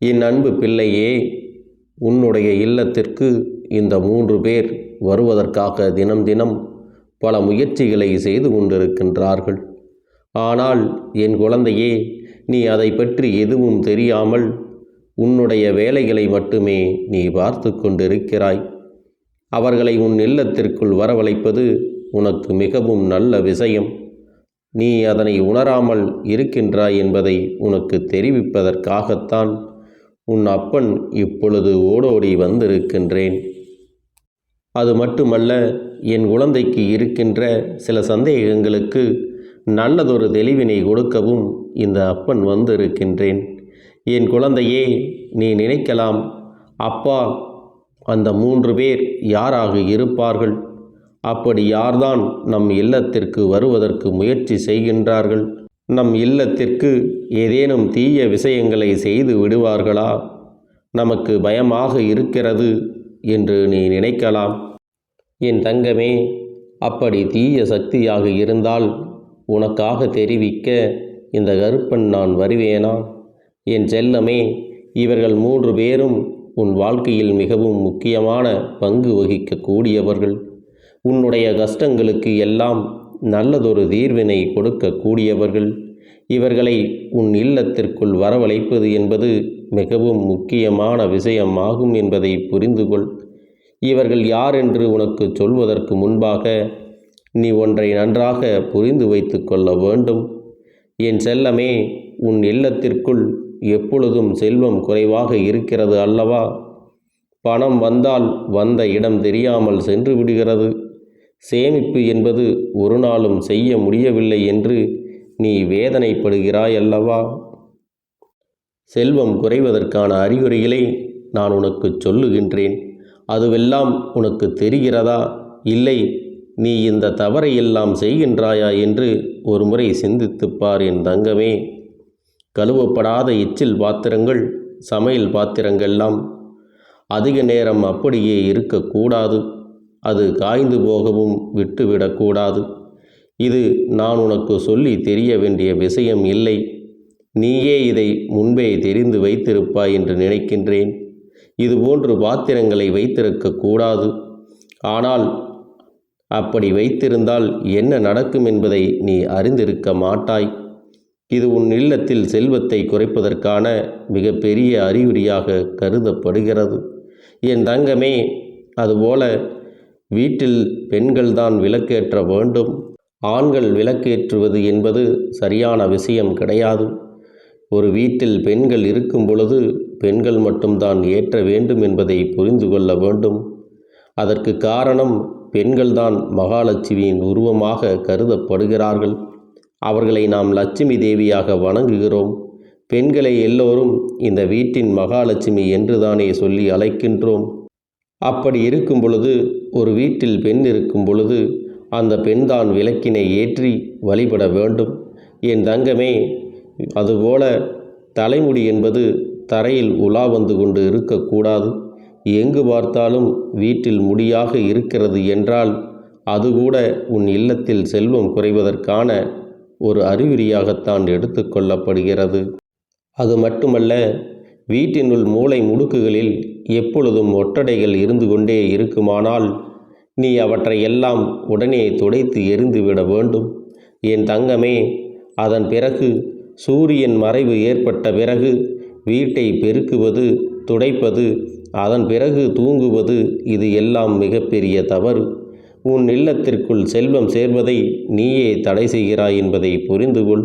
என் அன்பு பிள்ளையே உன்னுடைய இல்லத்திற்கு இந்த மூன்று பேர் வருவதற்காக தினம் தினம் பல முயற்சிகளை செய்து கொண்டிருக்கின்றார்கள். ஆனால் என் குழந்தையே நீ அதை பற்றி எதுவும் தெரியாமல் உன்னுடைய வேலைகளை மட்டுமே நீ பார்த்து கொண்டிருக்கிறாய். அவர்களை உன் இல்லத்திற்குள் வரவழைப்பது உனக்கு மிகவும் நல்ல விஷயம். நீ அதனை உணராமல் இருக்கின்றாய் என்பதை உனக்கு தெரிவிப்பதற்காகத்தான் உன் அப்பன் இப்பொழுது ஓடோடி வந்திருக்கின்றேன். அது மட்டுமல்ல என் குழந்தைக்கு இருக்கின்ற சில சந்தேகங்களுக்கு நல்லதொரு தெளிவினை கொடுக்கவும் இந்த அப்பன் வந்திருக்கின்றேன். என் குழந்தையே நீ நினைக்கலாம் அப்பா அந்த மூன்று பேர் யாராக இருப்பார்கள்? அப்படி யார்தான் நம் இல்லத்திற்கு வருவதற்கு முயற்சி செய்கின்றார்கள்? நம் இல்லத்திற்கு ஏதேனும் தீய விஷயங்களை செய்து விடுவார்களா? நமக்கு பயமாக இருக்கிறது என்று நீ நினைக்கலாம். என் தங்கமே அப்படி தீய சக்தியாக இருந்தால் உனக்காக தெரிவிக்க இந்த கருப்பன் நான் வருவேனா? என் செல்லமே இவர்கள் மூன்று பேரும் உன் வாழ்க்கையில் மிகவும் முக்கியமான பங்கு வகிக்கக்கூடியவர்கள். உன்னுடைய கஷ்டங்களுக்கு எல்லாம் நல்லதொரு தீர்வினை கொடுக்கக்கூடியவர்கள். இவர்களை உன் இல்லத்திற்குள் வரவழைப்பது என்பது மிகவும் முக்கியமான விஷயமாகும் என்பதை புரிந்து கொள் இவர்கள் யார் என்று உனக்கு சொல்வதற்கு முன்பாக நீ ஒன்றை நன்றாக புரிந்து வைத்து கொள்ள வேண்டும். என் செல்லமே உன் இல்லத்திற்குள் எப்பொழுதும் செல்வம் குறைவாக இருக்கிறது அல்லவா? பணம் வந்தால் வந்த இடம் தெரியாமல் சென்று விடுகிறது. சேமிப்பு என்பது ஒரு நாளும் செய்ய முடியவில்லை என்று நீ வேதனைப்படுகிறாய் அல்லவா? செல்வம் குறைவதற்கான அறிகுறிகளை நான் உனக்கு சொல்லுகின்றேன். அதுவெல்லாம் உனக்கு தெரிகிறதா? இல்லை நீ இந்த தவறை எல்லாம் செய்கின்றாயா என்று ஒரு முறை சிந்தித்துப் என் தங்கமே. கழுவப்படாத எச்சில் பாத்திரங்கள் சமையல் பாத்திரங்கள்லாம் அதிக நேரம் அப்படியே இருக்கக்கூடாது. அது காய்ந்து போகவும் விட்டுவிடக்கூடாது. இது நான் உனக்கு சொல்லி தெரிய வேண்டிய விஷயம் இல்லை. நீயே இதை முன்பே தெரிந்து வைத்திருப்பாய் என்று நினைக்கின்றேன். இதுபோன்று பாத்திரங்களை வைத்திருக்கக்கூடாது ஆனால் அப்படி வைத்திருந்தால் என்ன நடக்கும் என்பதை நீ அறிந்திருக்க மாட்டாய். இது உன் இல்லத்தில் செல்வத்தை குறைப்பதற்கான மிகப்பெரிய அறிகுறியாக கருதப்படுகிறது. என் தங்கமே அதுபோல வீட்டில் பெண்கள்தான் விளக்கேற்ற வேண்டும். ஆண்கள் விளக்கேற்றுவது என்பது சரியான விஷயம் கிடையாது. ஒரு வீட்டில் பெண்கள் இருக்கும் பொழுது பெண்கள் மட்டும்தான் ஏற்ற வேண்டும் என்பதை புரிந்து கொள்ள வேண்டும். அதற்கு காரணம் பெண்கள்தான் மகாலட்சுமியின் உருவமாக கருதப்படுகிறார்கள். அவர்களை நாம் லட்சுமி தேவியாக வணங்குகிறோம். பெண்களை எல்லோரும் இந்த வீட்டின் மகாலட்சுமி என்றுதானே சொல்லி அழைக்கின்றோம். அப்படி இருக்கும் பொழுது ஒரு வீட்டில் பெண் இருக்கும் பொழுது அந்த பெண்தான் விளக்கினை ஏற்றி வழிபட வேண்டும். என் தங்கமே அதுபோல தலைமுடி என்பது தரையில் உலா வந்து கொண்டு இருக்கக்கூடாது. எங்கு பார்த்தாலும் வீட்டில் முடியாக இருக்கிறது என்றால் அது கூட உன் இல்லத்தில் செல்வம் குறைவதற்கான ஒரு அறிகுறியாகத்தான் எடுத்துக்கொள்ளப்படுகிறது அது மட்டுமல்ல வீட்டினுள் மூளை முடுக்குகளில் எப்பொழுதும் ஒட்டடைகள் இருந்து கொண்டே இருக்குமானால் நீ அவற்றை எல்லாம் உடனே துடைத்து எரிந்துவிட வேண்டும். என் தங்கமே அதன் பிறகு சூரியன் மறைவு ஏற்பட்ட பிறகு வீட்டை பெருக்குவது துடைப்பது அதன் பிறகு தூங்குவது இது எல்லாம் மிகப்பெரிய தவறு. உன் இல்லத்திற்குள் செல்வம் சேர்வதை நீயே தடை செய்கிறாய் என்பதை புரிந்து கொள்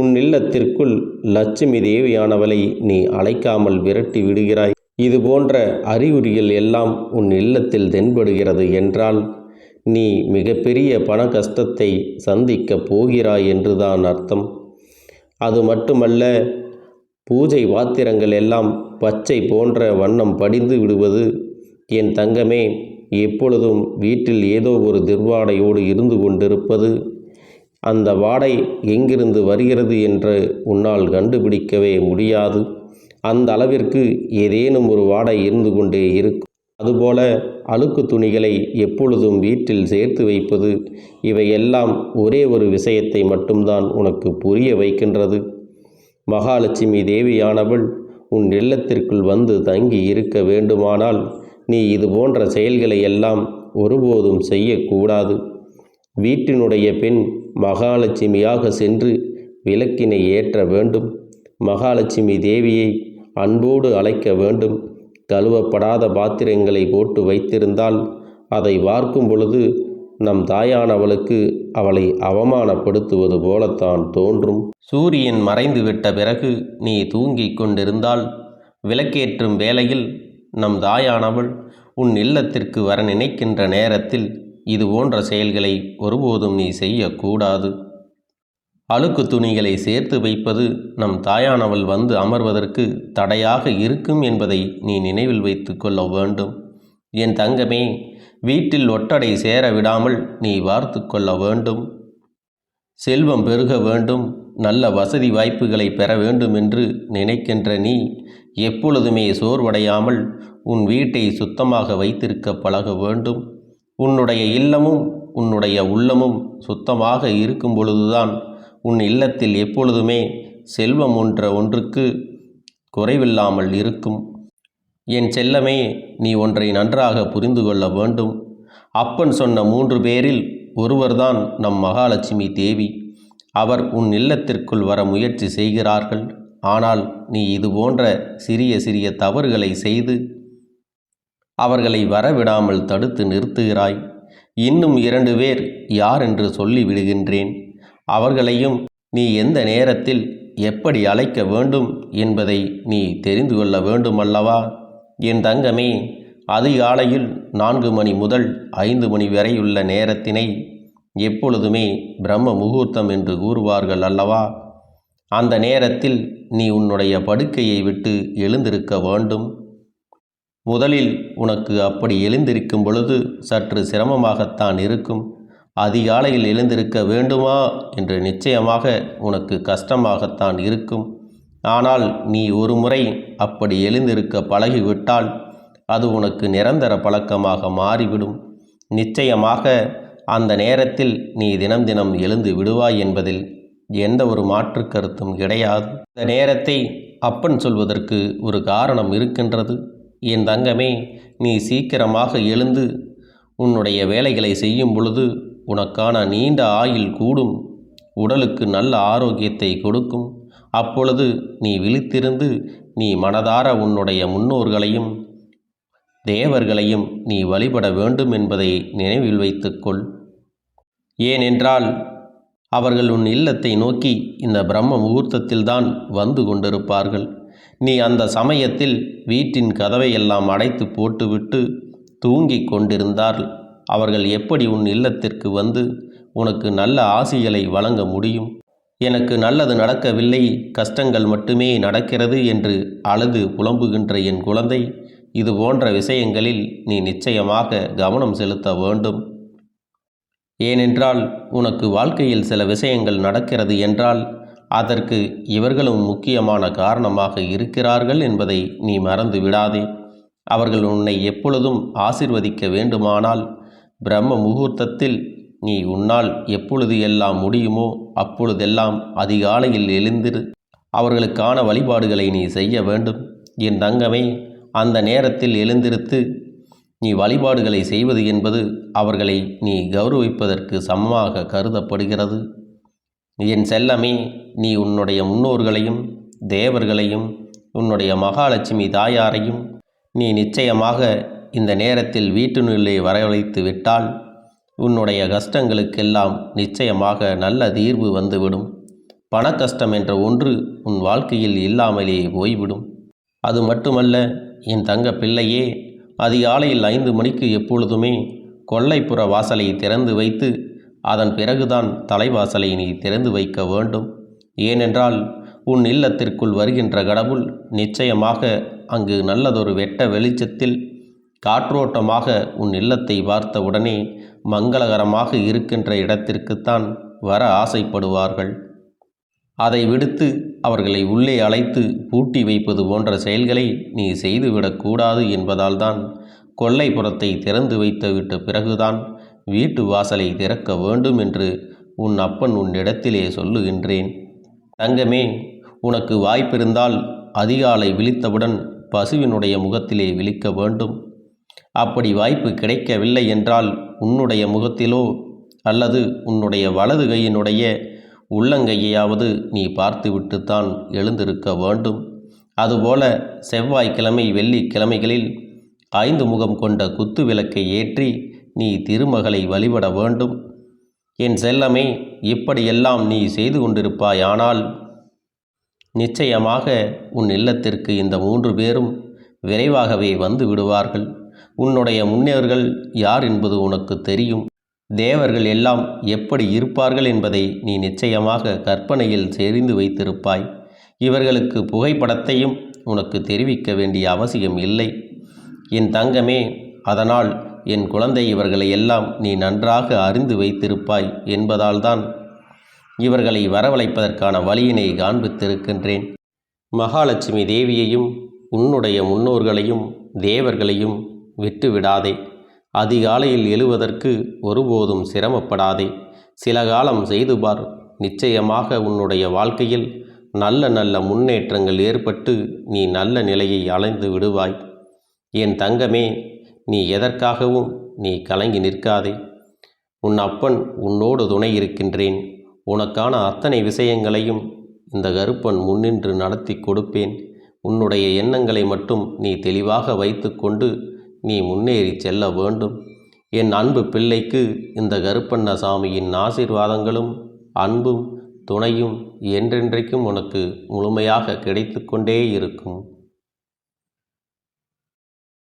உன் இல்லத்திற்குள் லட்சுமி தேவியானவளை நீ அழைக்காமல் விரட்டி விடுகிறாய். இது போன்ற அறிகுறிகள் எல்லாம் உன் இல்லத்தில் தென்படுகிறது என்றால் நீ மிகப்பெரிய பண கஷ்டத்தை சந்திக்கப் போகிறாய் என்றுதான் அர்த்தம். அது மட்டுமல்ல பூஜை பாத்திரங்கள் எல்லாம் பச்சை போன்ற வண்ணம் படிந்து விடுவது என் தங்கமே எப்பொழுதும் வீட்டில் ஏதோ ஒரு திருவாடையோடு இருந்து கொண்டிருப்பது அந்த வாடை எங்கிருந்து வருகிறது என்று உன்னால் கண்டுபிடிக்கவே முடியாது. அந்த அளவிற்கு ஏதேனும் ஒரு வாடை இருந்து கொண்டே இருக்கும். அதுபோல அழுக்கு துணிகளை எப்பொழுதும் வீட்டில் சேர்த்து வைப்பது இவையெல்லாம் ஒரே ஒரு விஷயத்தை மட்டும்தான் உனக்கு புரிய வைக்கின்றது. மகாலட்சுமி தேவியானவள் உன் இல்லத்திற்குள் வந்து தங்கி இருக்க வேண்டுமானால் நீ இது போன்ற செயல்களை எல்லாம் ஒருபோதும் செய்யக்கூடாது. வீட்டினுடைய பெண் மகாலட்சுமியாக சென்று விளக்கினை ஏற்ற வேண்டும். மகாலட்சுமி தேவியை அன்போடு அழைக்க வேண்டும். கழுவப்படாத பாத்திரங்களை போட்டு வைத்திருந்தால் அதை வார்க்கும் பொழுது நம் தாயானவளுக்கு அவளை அவமானப்படுத்துவது போலத்தான் தோன்றும். சூரியன் மறைந்து விட்ட பிறகு நீ தூங்கிக் கொண்டிருந்தால் விளக்கேற்றும் வேளையில் நம் தாயானவள் உன் இல்லத்திற்கு வர நினைக்கின்ற நேரத்தில் இது போன்ற செயல்களை ஒருபோதும் நீ செய்யக்கூடாது. அழுக்கு துணிகளை சேர்த்து வைப்பது நம் தாயானவள் வந்து அமர்வதற்கு தடையாக இருக்கும் என்பதை நீ நினைவில் வைத்து கொள்ள வேண்டும். என் தங்கமே வீட்டில் ஒட்டடை சேர விடாமல் நீ வார்த்து கொள்ள வேண்டும். செல்வம் பெருக வேண்டும். நல்ல வசதி வாய்ப்புகளை பெற வேண்டும் என்று நினைக்கின்ற நீ எப்பொழுதுமே சோர்வடையாமல் உன் வீட்டை சுத்தமாக வைத்திருக்க பழக வேண்டும். உன்னுடைய இல்லமும் உன்னுடைய உள்ளமும் சுத்தமாக இருக்கும் பொழுதுதான் உன் இல்லத்தில் எப்பொழுதுமே செல்வம் ஒன்ற ஒன்றுக்கு குறைவில்லாமல் இருக்கும். என் செல்லமே நீ ஒன்றை நன்றாக புரிந்து கொள்ள வேண்டும். அப்பன் சொன்ன மூன்று பேரில் ஒருவர்தான் நம் மகாலட்சுமி தேவி. அவர் உன் இல்லத்திற்குள் வர முயற்சி செய்கிறார்கள். ஆனால் நீ இது போன்ற சிறிய சிறிய தவறுகளை செய்து அவர்களை வரவிடாமல் தடுத்து நிறுத்துகிறாய். இன்னும் இரண்டு பேர் யார் என்று சொல்லி விடுகின்றேன். அவர்களையும் நீ எந்த நேரத்தில் எப்படி அழைக்க வேண்டும் என்பதை நீ தெரிந்து கொள்ள வேண்டுமல்லவா? என் தங்கமே அதிகாலையில் நான்கு மணி முதல் ஐந்து மணி வரையுள்ள நேரத்தினை எப்பொழுதுமே பிரம்ம முகூர்த்தம் என்று கூறுவார்கள் அல்லவா? அந்த நேரத்தில் நீ உன்னுடைய படுக்கையை விட்டு எழுந்திருக்க வேண்டும். முதலில் உனக்கு அப்படி எழுந்திருக்கும் பொழுது சற்று சிரமமாகத்தான் இருக்கும். அதிகாலையில் எழுந்திருக்க வேண்டுமா? என்று நிச்சயமாக உனக்கு கஷ்டமாகத்தான் இருக்கும். ஆனால் நீ ஒரு முறை அப்படி எழுந்திருக்க பழகிவிட்டால் அது உனக்கு நிரந்தர பழக்கமாக மாறிவிடும். நிச்சயமாக அந்த நேரத்தில் நீ தினம் தினம் எழுந்து விடுவாய் என்பதில் எந்த ஒரு மாற்று கருத்தும் கிடையாது. இந்த நேரத்தை அப்பன் சொல்வதற்கு ஒரு காரணம் இருக்கின்றது. என் தங்கமே நீ சீக்கிரமாக எழுந்து உன்னுடைய வேலைகளை செய்யும் பொழுது உனக்கான நீண்ட ஆயுள் கூடும் உடலுக்கு நல்ல ஆரோக்கியத்தை கொடுக்கும். அப்பொழுது நீ விழித்திருந்து நீ மனதார உன்னுடைய முன்னோர்களையும் தேவர்களையும் நீ வழிபட வேண்டும் என்பதை நினைவில் வைத்துக்கொள். ஏனென்றால் அவர்கள் உன் இல்லத்தை நோக்கி இந்த பிரம்ம முகூர்த்தத்தில்தான் வந்து கொண்டிருப்பார்கள். நீ அந்த சமயத்தில் வீட்டின் கதவையெல்லாம் அடைத்து போட்டுவிட்டு தூங்கிக் கொண்டிருந்தார்கள். அவர்கள் எப்படி உன் இல்லத்திற்கு வந்து உனக்கு நல்ல ஆசிகளை வழங்க முடியும்? எனக்கு நல்லது நடக்கவில்லை கஷ்டங்கள் மட்டுமே நடக்கிறது என்று அழுது புலம்புகின்ற என் குழந்தை இது போன்ற விஷயங்களில் நீ நிச்சயமாக கவனம் செலுத்த வேண்டும். ஏனென்றால் உனக்கு வாழ்க்கையில் சில விஷயங்கள் நடக்கிறது என்றால் அதற்கு இவர்களும் முக்கியமான காரணமாக இருக்கிறார்கள் என்பதை நீ மறந்து விடாதே அவர்கள் உன்னை எப்பொழுதும் ஆசிர்வதிக்க வேண்டுமானால் பிரம்ம முகூர்த்தத்தில் நீ உன்னால் எப்பொழுது எல்லாம் முடியுமோ அப்பொழுதெல்லாம் அதிகாலையில் எழுந்திரு. அவர்களுக்கான வழிபாடுகளை நீ செய்ய வேண்டும். என் தங்கமே அந்த நேரத்தில் எழுந்திருத்து நீ வழிபாடுகளை செய்வது என்பது அவர்களை நீ கௌரவிப்பதற்கு சமமாக கருதப்படுகிறது. என் செல்லமே நீ உன்னுடைய முன்னோர்களையும் தேவர்களையும் உன்னுடைய மகாலட்சுமி தாயாரையும் நீ நிச்சயமாக இந்த நேரத்தில் வீட்டினுள்ளே வரவழைத்து விட்டால் உன்னுடைய கஷ்டங்களுக்கெல்லாம் நிச்சயமாக நல்ல தீர்வு வந்துவிடும். பண கஷ்டம் என்ற ஒன்று உன் வாழ்க்கையில் இல்லாமலே போய்விடும். அது மட்டுமல்ல என் தங்க பிள்ளையே அதிகாலையில் ஐந்து மணிக்கு எப்பொழுதுமே கொல்லைப்புற வாசலை திறந்து வைத்து அதன் பிறகுதான் தலைவாசலை நீ திறந்து வைக்க வேண்டும். ஏனென்றால் உன் இல்லத்திற்குள் வருகின்ற கடவுள் நிச்சயமாக அங்கு நல்லதொரு வெட்ட வெளிச்சத்தில் காற்றோட்டமாக உன் இல்லத்தை பார்த்த உடனே மங்களகரமாக இருக்கின்ற இடத்திற்குத்தான் வர ஆசைப்படுவார்கள். அதை விடுத்து அவர்களை உள்ளே அழைத்து பூட்டி வைப்பது போன்ற செயல்களை நீ செய்துவிடக்கூடாது என்பதால்தான் கொல்லைப்புறத்தை திறந்து வைத்துவிட்ட பிறகுதான் வீட்டு வாசலை திறக்க வேண்டும் என்று உன் அப்பன் உன்னிடத்திலே சொல்லுகின்றேன். தங்கமே உனக்கு வாய்ப்பிருந்தால் அதிகாலை விழித்தவுடன் பசுவினுடைய முகத்திலே விழிக்க வேண்டும். அப்படி வாய்ப்பு கிடைக்கவில்லை என்றால் உன்னுடைய முகத்திலோ அல்லது உன்னுடைய வலது கையினுடைய உள்ளங்கையாவது நீ பார்த்துவிட்டுத்தான் எழுந்திருக்க வேண்டும். அதுபோல செவ்வாய்க்கிழமை வெள்ளிக்கிழமைகளில் ஐந்து முகம் கொண்ட குத்து விளக்கை ஏற்றி நீ திருமகளை வழிபட வேண்டும். என் செல்லமே இப்படியெல்லாம் நீ செய்து கொண்டிருப்பாயானால் நிச்சயமாக உன் இல்லத்திற்கு இந்த மூன்று பேரும் விரைவாகவே வந்து விடுவார்கள். உன்னுடைய முன்னோர்கள் யார் என்பது உனக்கு தெரியும். தேவர்கள் எல்லாம் எப்படி இருப்பார்கள் என்பதை நீ நிச்சயமாக கற்பனையில் செறிந்து வைத்திருப்பாய். இவர்களுக்கு புகைப்படத்தையும் உனக்கு தெரிவிக்க வேண்டிய அவசியம் இல்லை. என் தங்கமே அதனால் என் குழந்தை இவர்களை எல்லாம் நீ நன்றாக அறிந்து வைத்திருப்பாய் என்பதால்தான் இவர்களை வரவழைப்பதற்கான வழியினை காண்பித்திருக்கின்றேன். மகாலட்சுமி தேவியையும் உன்னுடைய முன்னோர்களையும் தேவர்களையும் விட்டுவிடாதே. அதிகாலையில் எழுவதற்கு ஒருபோதும் சிரமப்படாதே. சில காலம் செய்து பார் நிச்சயமாக உன்னுடைய வாழ்க்கையில் நல்ல நல்ல முன்னேற்றங்கள் ஏற்பட்டு நீ நல்ல நிலையை அலைந்து விடுவாய். என் தங்கமே நீ எதற்காகவும் நீ கலங்கி நிற்காதே. உன் அப்பன் உன்னோடு துணை இருக்கின்றேன். உனக்கான அத்தனை விஷயங்களையும் இந்த கருப்பன் முன்னின்று நடத்தி கொடுப்பேன். உன்னுடைய எண்ணங்களை மட்டும் நீ தெளிவாக வைத்துக்கொண்டு நீ முன்னேறி செல்ல வேண்டும். என் அன்பு பிள்ளைக்கு இந்த கருப்பண்ணசாமியின் ஆசீர்வாதங்களும் அன்பும் துணையும் என்றென்றைக்கும் உனக்கு முழுமையாக கிடைத்து கொண்டே இருக்கும்.